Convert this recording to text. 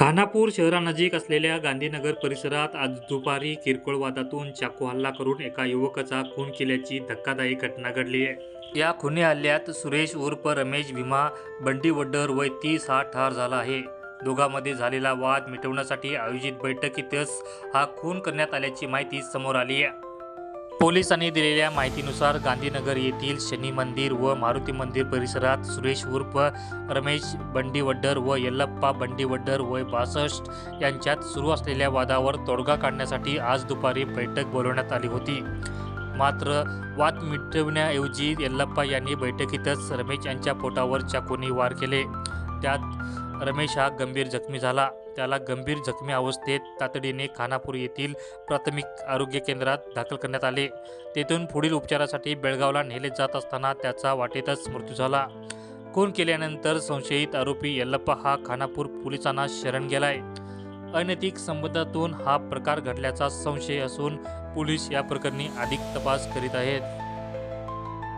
खानापूर शहरानजीक असलेल्या गांधीनगर परिसरात आज दुपारी किरकोळ वादातून चाकू हल्ला करून एका युवकाचा खून केल्याची धक्कादायक घटना घडली आहे. या खुनी हल्ल्यात सुरेश उर्फ रमेश भीमा बंडी वड्डर वय तीस हा ठार झाला आहे. दोघांमध्ये झालेला वाद मिटवण्यासाठी आयोजित बैठकीतच हा खून करण्यात आल्याची माहिती समोर आली आहे. पोलिसांनी दिलेल्या माहितीनुसार गांधीनगर येथील शनी मंदिर व मारुती मंदिर परिसरात सुरेश उर्फ रमेश बंडीवड्डर व यल्लप्पा बंडीवड्डर वय बासष्ट यांच्यात सुरू असलेल्या वादावर तोडगा काढण्यासाठी आज दुपारी बैठक बोलवण्यात आली होती. मात्र वाद मिटवण्याऐवजी यल्लप्पा यांनी बैठकीतच रमेश यांच्या पोटावर चाकूने वार केले. त्यात रमेश हा गंभीर जखमी झाला. त्याला गंभीर जखमी अवस्थेत तातडीने खानापूर येथील प्राथमिक आरोग्य केंद्रात दाखल करण्यात आले. तेथून पुढील उपचारासाठी बेळगावला नेले जात असताना त्याचा वाटेतच मृत्यू झाला. खून केल्यानंतर संशयित आरोपी यल्लप्पा हा खानापूर पोलिसांना शरण गेलाय. अनैतिक संबंधातून हा प्रकार घडल्याचा संशय असून पोलीस या प्रकरणी अधिक तपास करीत आहेत.